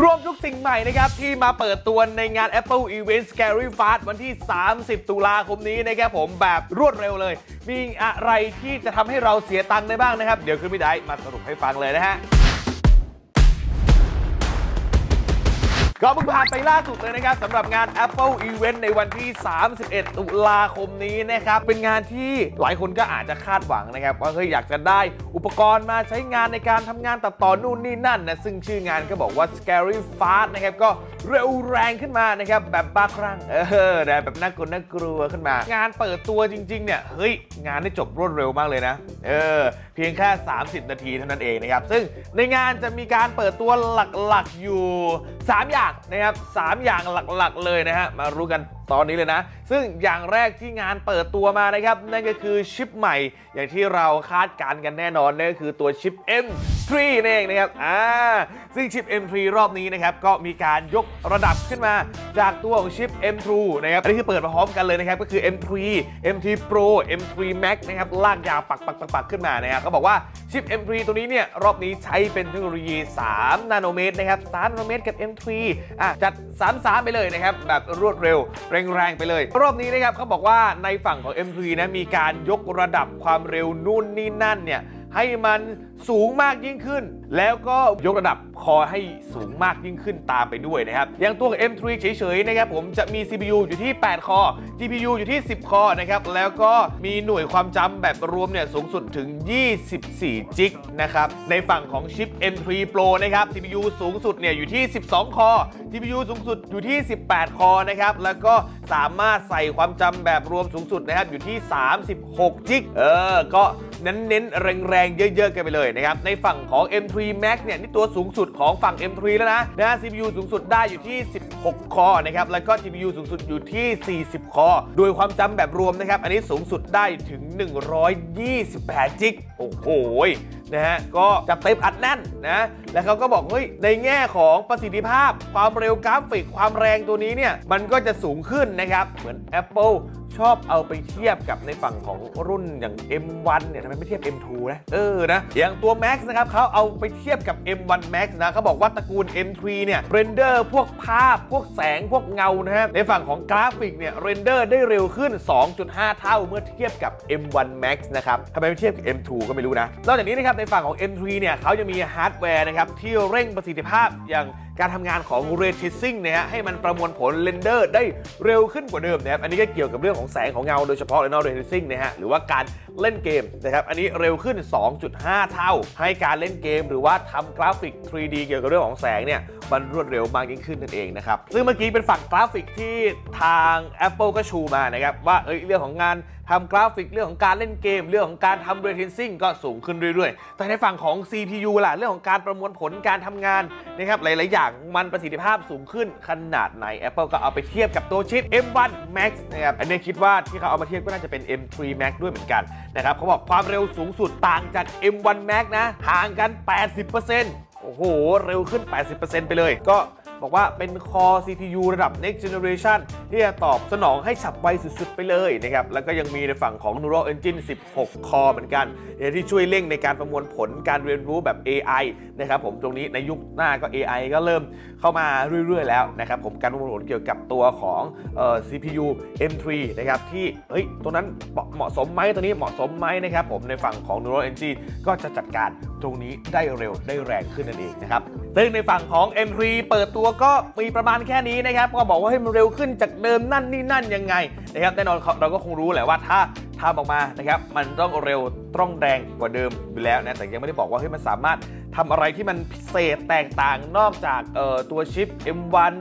รวมทุกสิ่งใหม่นะครับ ที่มาเปิดตัวในงาน Apple Event Scary Fast วันที่ 30 ตุลาคมนี้นะครับผมแบบรวดเร็วเลย มีอะไรที่จะทำให้เราเสียตังค์ได้บ้างนะครับ เดี๋ยวคุณพี่ได้มาสรุปให้ฟังเลยนะฮะ ก็เพิ่งผ่านไปล่าสุดเลยนะครับสำหรับงาน Apple Event ในวันที่ 31 ตุลาคมนี้นะครับ เป็นงานที่หลายคนก็อาจจะคาดหวังนะครับว่าเฮ้ยอยากจะได้อุปกรณ์มาใช้งานในการทำงานตัดต่อนู่นนี่นั่นนะซึ่งชื่องานก็บอกว่า Scary Fast นะครับก็เร็วแรงขึ้นมานะครับแบบบ้าคลั่งเออแบบน่ากลัวน่ากลัวขึ้นมา งานเปิดตัวจริงๆเนี่ยเฮ้ยงานได้จบรวดเร็วมากเลยนะเออเพียงแค่ 30 นาทีเท่านั้นเองนะครับซึ่งในงานจะมีการเปิดตัวหลักๆอยู่ 3 อย่างนะครับสามอย่างหลักๆเลยนะฮะ มารู้กันตอนนี้เลยนะ ซึ่งอย่างแรกที่งานเปิดตัวมานะครับ นั่นก็คือชิปใหม่ อย่างที่เราคาดการณ์กันแน่นอนนั่นก็คือตัวชิป M M3 นั่นเองนะครับอ่าซึ่งชิป M3 รอบนี้นะครับก็มีการยกระดับขึ้นมาจากตัวของชิป M2 นะครับอันนี้คือเปิดมาพร้อมกันเลยนะครับก็คือ M3 M3 Pro M3 Max นะครับลากยาวปักปักปักปักขึ้นมานะครับเขาบอกว่าชิป M3 ตัวนี้เนี่ยรอบนี้ใช้เป็นเทคโนโลยี 3 นาโนเมตรนะครับ3นาโนเมตรกับ M3 อะจัด 3 3 ไปเลยนะครับแบบรวดเร็วแรงๆไปเลย รอบนี้นะครับเขาบอกว่าในฝั่งของ M3 นะมีการยกระดับความเร็วนู่นนี่นั่นเนี่ยให้มันสูงมากยิ่งขึ้น แล้วก็ยกระดับคอให้สูงมากยิ่งขึ้นตามไปด้วยนะครับ อย่างตัว M3 เฉยๆนะครับผมจะมี CPU อยู่ที่ 8 คอ GPU อยู่ที่ 10 คอนะครับ แล้วก็มีหน่วยความจำแบบรวมเนี่ยสูงสุดถึง 24 จิกนะครับ ในฝั่งของชิป M3 Pro นะครับ CPU สูงสุดเนี่ยอยู่ที่ 12 คอ GPU สูงสุดอยู่ที่ 18 คอนะครับ แล้วก็สามารถใส่ความจำแบบรวมสูงสุดนะครับอยู่ที่ 36 จิก เออ ก็เน้นๆแรงๆเยอะๆกันไปเลยนะครับในฝั่งของ M3 Max เนี่ยนี่ตัวสูงสุดของฝั่ง M3 แล้วนะนะ CPU สูงสุดได้อยู่ที่ 16 คอนะครับแล้วก็ GPU สูงสุดอยู่ที่ 40 คอโดยความจำแบบรวมนะครับ อันนี้สูงสุดได้ถึง 128 จิกโอ้โหนะฮะก็จะเต็มอัดแน่นนะแล้วเขาก็บอกเฮ้ยในแง่ของประสิทธิภาพ ความเร็วกราฟิกความแรงตัวนี้เนี่ยมันก็จะสูงขึ้นนะครับเหมือน Apple ชอบเอาไปเทียบกับในฝั่งของรุ่นอย่าง M1 เนี่ยทำไมไม่เทียบ M2 นะเออนะอย่างตัว Max นะครับเขาเอาไปเทียบกับ M1 Max นะเขาบอกว่าตระกูล M3 เนี่ยเรนเดอร์พวกภาพพวกแสงพวกเงานะฮะในฝั่งของกราฟิกเนี่ยเรนเดอร์ได้เร็วขึ้น 2.5 เท่าเมื่อเทียบกับ M1 Max นะครับทำไมไม่เทียบกับ M2 ก็ไม่รู้นะนอกจากนี้นะครับในฝั่งของ M3 เนี่ยเขาจะมีฮาร์ดแวร์นะครับที่เร่งประสิทธิภาพอย่างการทำงานของ Ray Tracing นะฮะให้มันประมวลผลเรนเดอร์ได้เร็วขึ้นกว่าเดิมนะครับอันนี้ก็เกี่ยวกับเรื่องของแสงของเงาโดยเฉพาะเลยเนาะ Ray Tracing นะฮะหรือว่าการเล่นเกมนะครับอันนี้เร็วขึ้น 2.5 เท่า ให้การเล่นเกม หรือว่าทำกราฟิก 3D เกี่ยวกับเรื่องของแสงเนี่ยมันรวดเร็วมากยิ่งขึ้นนั่นเองนะครับ ซึ่งเมื่อกี้เป็นฝั่งกราฟิกที่ทาง Apple ก็ชูมานะครับว่าเอ้ยเรื่องของงานทำกราฟิกเรื่องของการเล่นเกม เรื่องของการทำ Ray Tracing ก็สูงขึ้นเรื่อยๆ แต่ในฝั่งของ CPU ล่ะเรื่องของการประมวลผลการทำงานนะครับหลายๆอย่างมันประสิทธิภาพสูงขึ้นขนาดไหน Apple ก็เอาไปเทียบกับตัวชิป M1 Max นะครับอันนี้คิดว่าที่เขาเอามาเทียบก็น่าจะเป็น M3 Max ด้วยเหมือนกันนะครับเขาบอกความเร็วสูงสุดต่างจาก M1 Max นะห่างกัน 80% โอ้โห เร็วขึ้น 80%ไปเลย ก็ บอกว่าเป็น Core CPU ระดับ Next Generation ที่จะตอบสนองให้ฉับไวสุดๆ ไปเลยนะครับ แล้วก็ยังมีในฝั่งของ Neural Engine 16 Core เหมือนกัน ที่ช่วยเร่งในการประมวลผลการเรียนรู้แบบ AI นะครับผมตรงนี้ในยุคหน้าก็ AI ก็เริ่มเข้ามาเรื่อยๆ แล้วนะครับผมการประมวลผลเกี่ยวกับตัวของออ CPU M3 นะครับที่เฮ้ยตัวนั้นเหมาะเหมาะสมไหมตัวนี้เหมาะสมไหมนะครับผมในฝั่งของ Neural Engine ก็จะจัดการตรงนี้ได้เร็วได้แรงขึ้นนั่นเองนะครับ ซึ่งในฝั่งของ M3 เปิดตัวก็มีประมาณแค่นี้นะครับ ก็บอกว่าให้มันเร็วขึ้นจากเดิมนั่นนี่นั่นยังไงนะครับแน่นอนเราก็คงรู้แหละว่าถ้าทำออกมานะครับมันต้องเร็วต้องแรงกว่าเดิมอยู่แล้วนะแต่ยังไม่ได้บอกว่าเฮ้ยมันสามารถทำอะไรที่มันพิเศษแตกต่างนอกจากเอ่อตัวชิป M1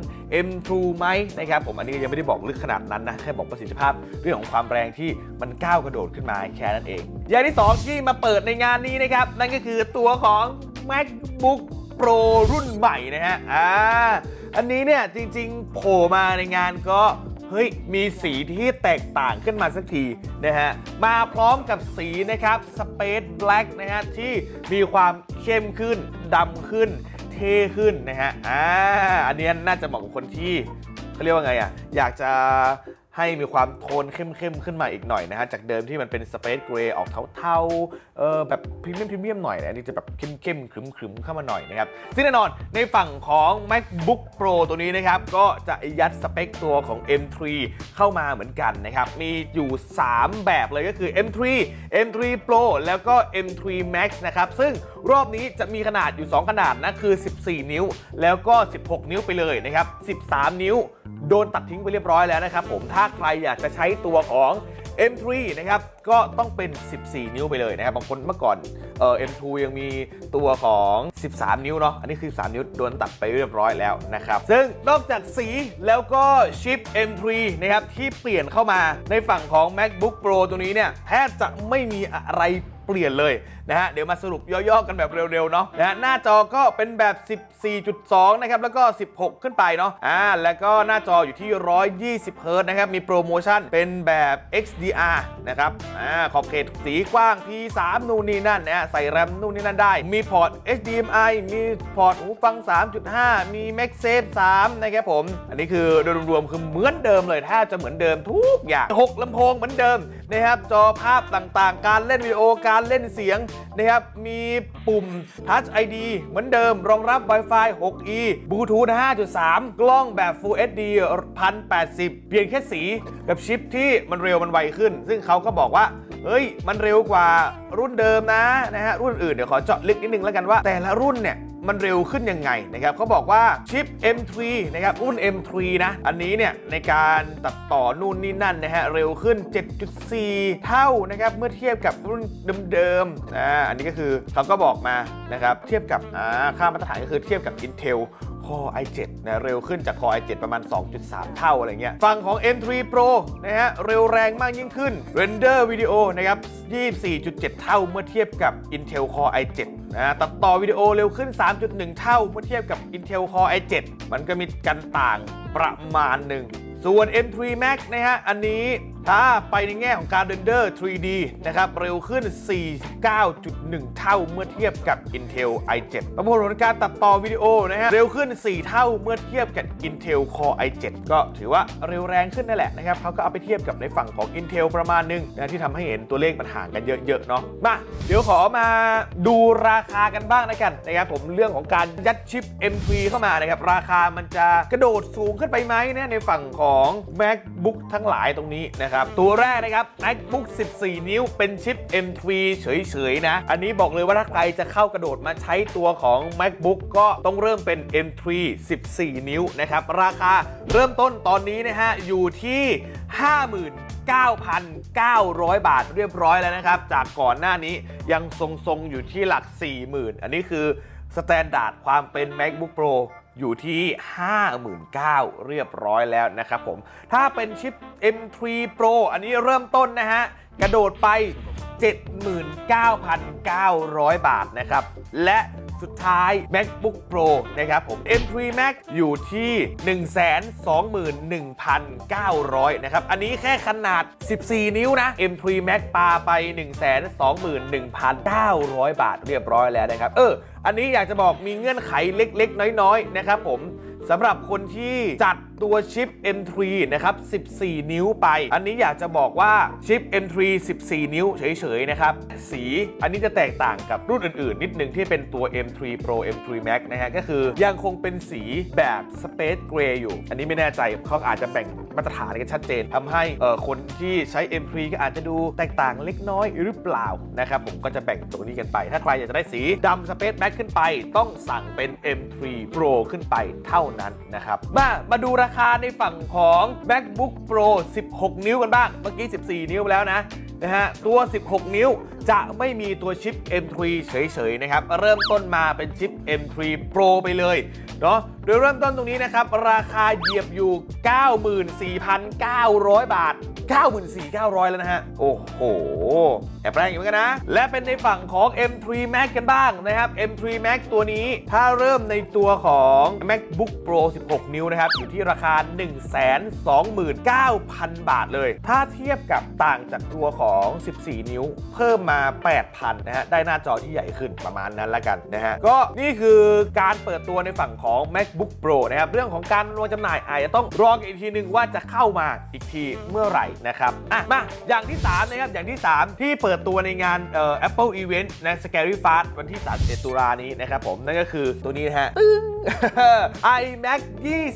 M2 ไหมนะครับผมอันนี้ยังไม่ได้บอกลึกขนาดนั้นนะแค่บอกประสิทธิภาพเรื่องของความแรงที่มันก้าวกระโดดขึ้นมาแค่นั้นเอง อย่างที่สองที่มาเปิดในงานนี้นะครับนั่นก็คือตัวของ MacBook Pro รุ่นใหม่นะฮะ อ่า อันนี้เนี่ยจริงๆ โผล่มาในงานก็เฮ้ย มีสีที่แตกต่างขึ้นมาสักทีนะฮะ มาพร้อมกับสีนะครับ Space Black นะฮะ ที่มีความเข้มขึ้นดำขึ้น เท่ขึ้นนะฮะ อ่า อันนี้น่าจะเหมาะกับคนที่เขาเรียกว่าไงอะ อยากจะ ให้มีความโทนเข้มๆ ขึ้นมาอีกหน่อยนะฮะ จากเดิมที่มันเป็นสเปซเกรย์ออกเทาๆเออแบบพรีเมียมพรีเมียมหน่อยนะอันนี้จะแบบเข้มๆขรึมๆ เข้ามาหน่อยนะครับ ซึ่งแน่นอนในฝั่งของ MacBook Pro ตัวนี้นะครับ ก็จะยัดสเปคตัวของ M3 เข้ามาเหมือนกันนะครับ มีอยู่ 3 แบบเลยก็คือ M3 M3 Pro แล้วก็ M3 Max นะครับ ซึ่งรอบนี้จะมีขนาดอยู่ 2 ขนาดนะคือ 14 นิ้ว แล้วก็ 16 นิ้วไปเลยนะครับ 13 นิ้ว โดนตัดทิ้งไปเรียบร้อยแล้วนะครับผมถ้าใครอยากจะใช้ตัวของ M3 นะครับก็ต้องเป็น 14 นิ้วไปเลยนะครับบางคนเมื่อก่อนเอ่อ M2 ยังมีตัวของ 13 นิ้วเนาะอันนี้คือ3นิ้วโดนตัดไปเรียบร้อยแล้วนะครับซึ่งนอกจากสีแล้วก็ชิป M3 นะครับที่เปลี่ยนเข้ามาในฝั่งของ MacBook Pro ตัวนี้เนี่ยแทบจะไม่มีอะไร เปลี่ยนเลยนะฮะเดี๋ยวมาสรุปย่อๆกันแบบเร็วๆเนาะนะฮะหน้าจอก็เป็นแบบ 14.2 นะครับ แล้วก็ 16 ขึ้นไปเนาะอ่าแล้วก็หน้าจออยู่ที่ 120เฮิร์ตซ์นะครับ มีโปรโมชั่นเป็นแบบ XDR นะครับอ่าขอบเขตสีกว้าง P3 นู่นนี่นั่นนะฮะใส่แรมนู่นนี่นั่นได้ มีพอร์ต HDMI มีพอร์ตหูฟัง 3.5 มี MagSafe 3 นะครับผม อันนี้คือโดยรวมๆคือเหมือนเดิมเลยแทบจะเหมือนเดิมทุกอย่าง 6ลำโพงเหมือนเดิมนะครับจอภาพต่างๆ การเล่นวิดีโอการการเล่นเสียงนะครับ มีปุ่ม Touch ID เหมือนเดิม รองรับ Wi-Fi 6E Bluetooth 5.3 กล้องแบบ Full HD 1080เปลี่ยนแค่สีกับชิปที่มันเร็วมันไวขึ้น ซึ่งเขาก็บอกว่า เฮ้ย มันเร็วกว่ารุ่นเดิมนะนะฮะรุ่นอื่นเดี๋ยวขอเจาะลึกนิดนึงแล้วกันว่า แต่ละรุ่นเนี่ย มันเร็วขึ้นยังไงนะครับเขาบอกว่าชิป M3 นะครับรุ่น M3 นะ อันนี้เนี่ยในการตัดต่อนู่นนี่นั่นนะฮะเร็วขึ้น 7.4 เท่านะครับเมื่อเทียบกับรุ่นเดิมๆอ่าอันนี้ก็คือเขาก็บอกมานะครับเทียบกับอ่าค่ามาตรฐานก็คือเทียบกับ Intel Core i7 นะเร็วขึ้นจาก Core i7 ประมาณ 2.3 เท่าอะไรเงี้ยฝั่งของ M3 Pro นะฮะเร็วแรงมากยิ่งขึ้น Render วิดีโอนะครับ 24.7 เท่าเมื่อเทียบกับ Intel Core i7 นะตัดต่อวิดีโอเร็วขึ้น 3.1 เท่าเมื่อเทียบกับ Intel Core i7 มันก็มีกันต่างประมาณหนึ่งส่วน M3 Max นะฮะอันนี้ ถ้าไปในแง่ของการเรนเดอร์ 3D นะครับ เร็วขึ้น 49.1 เท่าเมื่อเทียบกับ Intel i7 ประมวลผลการตัดต่อวิดีโอนะฮะ เร็วขึ้น 4 เท่าเมื่อเทียบกับ Intel Core i7 ก็ถือว่าเร็วแรงขึ้นนั่นแหละนะครับเขาก็เอาไปเทียบกับในฝั่งของ Intel ประมาณหนึงนะที่ทำให้เห็นตัวเลขมันห่างกันเยอะๆเนาะ มา เดี๋ยวขอมาดูราคากันบ้างนะกันนะครับผมเรื่องของการยัดชิป M3 เข้ามานะครับราคามันจะกระโดดสูงขึ้นไปไหมนะในฝั่งของ MacBook ทั้งหลายตรงนี้นะครับครับ ตัวแรกนะครับ MacBook 14 นิ้วเป็นชิป M3 เฉยๆนะ อันนี้บอกเลยว่าถ้าใครจะเข้ากระโดดมาใช้ตัวของ MacBook ก็ต้องเริ่มเป็น M3 14 นิ้วนะครับ ราคาเริ่มต้นตอนนี้นะฮะ อยู่ที่59,900 บาทเรียบร้อยแล้วนะครับ จากก่อนหน้านี้ยังทรงๆ อยู่ที่หลัก 40,000 อันนี้คือสแตนดาร์ดความเป็น MacBook Pro อยู่ที่ 59,000 เรียบร้อยแล้วนะครับผม ถ้าเป็นชิป M3 Pro อันนี้เริ่มต้นนะฮะ กระโดดไป 79,900 บาทนะครับ และ สุดท้าย MacBook Pro นะครับผม M3 Max อยู่ที่ 121,900 นะครับ อันนี้แค่ขนาด 14 นิ้วนะ M3 Max ปาไป 121,900 บาทเรียบร้อยแล้วนะครับ เออ อันนี้อยากจะบอกมีเงื่อนไขเล็ก ๆ น้อย ๆ นะครับผมสำหรับคนที่จัดตัวชิป M3 นะครับ 14 นิ้วไป อันนี้อยากจะบอกว่าชิป M3 14 นิ้วเฉยๆนะครับ สีอันนี้จะแตกต่างกับรุ่นอื่นๆ นิดนึงที่เป็นตัว M3 Pro M3 Max นะฮะก็คือยังคงเป็นสีแบบ Space Gray อยู่ อันนี้ไม่แน่ใจเขาอาจจะแบ่งมาตรฐานกันชัดเจนทำให้เอ่อคนที่ใช้ M3 ก็อาจจะดูแตกต่างเล็กน้อยหรือเปล่านะครับผมก็จะแบ่งตรงนี้กันไป ถ้าใครอยากจะได้สีดำ Space Max ขึ้นไป ต้องสั่งเป็น M3 Pro ขึ้นไปเท่านั้นนะครับมามาดูราคาในฝั่งของ MacBook Pro 16 นิ้วกันบ้าง เมื่อกี้ 14 นิ้วไปแล้วนะนะฮะตัว 16 นิ้วจะไม่มีตัวชิป M3 เฉยๆนะครับ เริ่มต้นมาเป็นชิป M3 Pro ไปเลยเนาะโดยเริ่มต้นตรงนี้นะครับ ราคาเหยียบอยู่ 94,900 บาท 94,900 แล้วนะฮะ โอ้โห แอบแรงอยู่เหมือนกันนะ และเป็นในฝั่งของ M3 Max กันบ้างนะครับ M3 Max ตัวนี้ถ้าเริ่มในตัวของ MacBook Pro 16 นิ้วนะครับ อยู่ที่ราคา 129,000 บาทเลย ถ้าเทียบกับต่างจากตัวของ 14 นิ้ว เพิ่มมา 8,000 นะฮะ ได้หน้าจอที่ใหญ่ขึ้นประมาณนั้นละกันนะฮะ ก็นี่คือการเปิดตัวในฝั่งของ MacBook Pro นะครับ เรื่องของการวางจำหน่ายอาจจะต้องรอกันอีกทีหนึ่งว่าจะเข้ามาอีกทีเมื่อไหร่นะครับ อะ มา อย่างที่ 3 นะครับ อย่างที่ 3 ที่เปิดตัวในงานเอ่อ Apple Event ใน Scary Fast วันที่ 31 ตุลานี้นะครับผม นั่นก็คือตัวนี้นะฮะ ตึ้ง iMac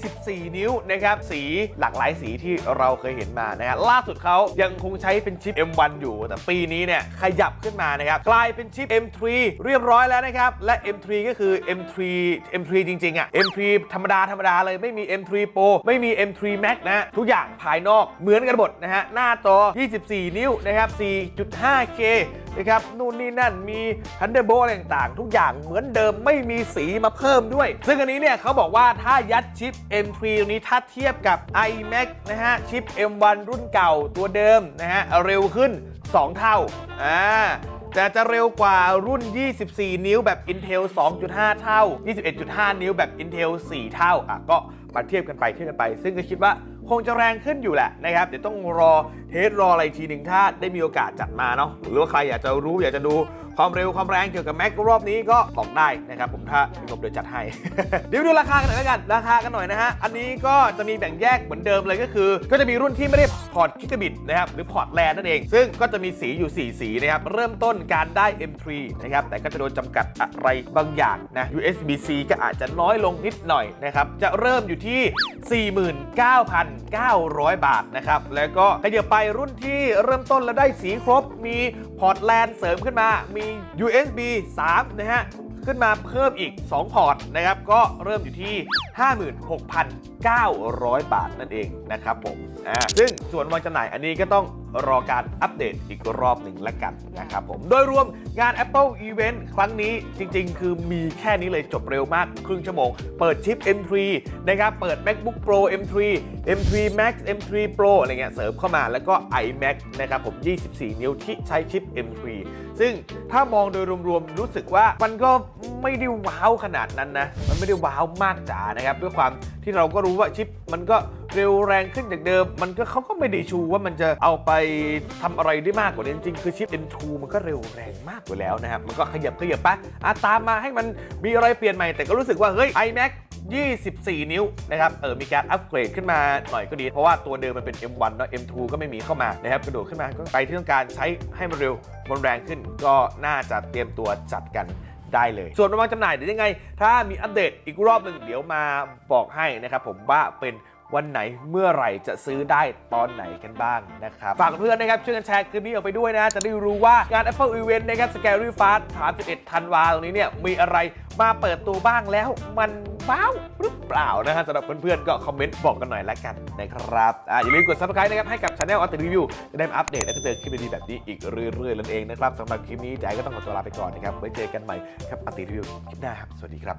24 นิ้วนะครับ สีหลากหลายสีที่เราเคยเห็นมานะฮะล่าสุดเขายังคงใช้เป็นชิป M1 อยู่ แต่ปีนี้เนี่ยขยับขึ้นมานะครับกลายเป็นชิป M3 เรียบร้อยแล้วนะครับและ M3 ก็คือ M3 M3 จริงๆอะ M3 ธรรมดาธรรมดาเลยไม่มี M3 Pro ไม่มี M3 Max นะฮะทุกอย่างภายนอกเหมือนกันหมดนะฮะหน้าจอ 24 นิ้วนะครับ 4.5K นะครับนู่นนี่นั่นมี Thunderbolt อะไรต่างๆ ทุกอย่างเหมือนเดิมไม่มีสีมาเพิ่มด้วย ซึ่งอันนี้เนี่ยเขาบอกว่าถ้ายัดชิป M3 ตรงนี้ถ้าเทียบกับ iMac นะฮะชิป M1 รุ่นเก่าตัวเดิมนะฮะเร็วขึ้น 2 เท่าอ่า แต่จะเร็วกว่ารุ่น 24 นิ้วแบบ Intel 2.5 เท่า 21.5 นิ้วแบบ Intel 4 เท่าอะก็มาเทียบกันไปเทียบกันไป ซึ่งก็คิดว่าคงจะแรงขึ้นอยู่แหละนะครับ เดี๋ยวต้องรอเทสรออะไรทีหนึ่งถ้าได้มีโอกาสจัดมาเนาะหรือว่าใครอยากจะรู้อยากจะดู ความเร็วความแรงเกี่ยวกับ Mac รอบนี้ก็บอกได้นะครับผมถ้ามีงบเดี๋ยวจัดให้ เดี๋ยวดูราคากันหน่อยแล้วกันราคากันหน่อยนะฮะอันนี้ก็จะมีแบ่งแยกเหมือนเดิมเลยก็คือ ก็จะมีรุ่นที่ไม่ได้พอร์ตกิกะบิตนะครับหรือพอร์ตแลนนั่นเอง ซึ่งก็จะมีสีอยู่ 4 สีนะครับเริ่มต้นการได้ M3 นะครับแต่ก็จะโดนจำกัดอะไรบางอย่างนะ USB-C ก็อาจจะน้อยลงนิดหน่อยนะครับจะเริ่มอยู่ที่ 49,900 บาทนะครับแล้วก็ขยับไปรุ่นที่เริ่มต้นแล้วได้สีครบมีพอร์ตแลนเสริมขึ้นมามี USB 3 นะฮะ ขึ้นมาเพิ่มอีก 2 พอร์ตนะครับ ก็เริ่มอยู่ที่ 56,900 บาทนั่นเองนะครับผมอ่าซึ่งส่วนวางจำหน่ายอันนี้ก็ต้อง รอการอัปเดตอีกรอบหนึ่งละกันนะครับผม โดยรวมงาน Apple Event ครั้งนี้จริงๆ คือมีแค่นี้เลยจบเร็วมาก ครึ่งชั่วโมง เปิดชิป M3 นะครับ เปิด MacBook Pro M3 M3 Max M3 Pro อะไรเงี้ยเสริมเข้ามาแล้วก็ iMac นะครับผม 24 นิ้วที่ใช้ชิป M3 ซึ่งถ้ามองโดยรวมๆ รู้สึกว่ามันก็ไม่ได้ว้าวขนาดนั้นนะ มันไม่ได้ว้าวมากจ๋านะครับ ด้วยความที่เราก็รู้ว่าชิปมันก็เร็วแรงขึ้นจากเดิม มันก็เขาก็ไม่ได้ชูว่ามันจะเอาไปทำอะไรได้มากกว่านี้จริงๆคือชิป M2 มันก็เร็วแรงมากกว่าแล้วนะครับ มันก็ขยับขยับไปอะตามมาให้มันมีอะไรเปลี่ยนใหม่แต่ก็รู้สึกว่าเฮ้ย iMac 24 นิ้วนะครับ เออ มีการอัปเกรดขึ้นมาหน่อยก็ดี เพราะว่าตัวเดิมมันเป็น M1 เนอะ M2 ก็ไม่มีเข้ามานะครับ กระโดดขึ้นมาก็ไปที่ต้องการใช้ให้มันเร็วมันแรงขึ้น ก็น่าจะเตรียมตัวจัดกันได้เลย ส่วนระวางจำหน่ายเดี๋ยวยังไง ถ้ามีอัปเดตอีกรอบหนึ่งเดี๋ยวมาบอกให้นะครับผมว่าเป็น วันไหนเมื่อไหร่จะซื้อได้ตอนไหนกันบ้างนะครับ ฝากเพื่อนนะครับช่วยกันแชร์คลิปนี้ออกไปด้วยนะ จะได้รู้ว่างาน Apple Event นะครับ Scary Fast 31ธันวาตรงนี้เนี่ยมีอะไรมาเปิดตัวบ้างแล้วมันว้าวหรือเปล่านะฮะสำหรับเพื่อนๆก็คอมเมนต์บอกกันหน่อยละกันนะครับอ่าอย่าลืมกด subscribe นะครับให้กับ Channel อัปเดตรีวิวจะได้อัปเดตและก็เจอคลิปดีๆแบบนี้อีกเรื่อยๆนั่นเองนะครับสำหรับคลิปนี้ใจก็ต้องขอตัวลาไปก่อนนะครับไว้เจอกันใหม่ครับอัปเดตรีวิวคลิปหน้าครับสวัสดีครับ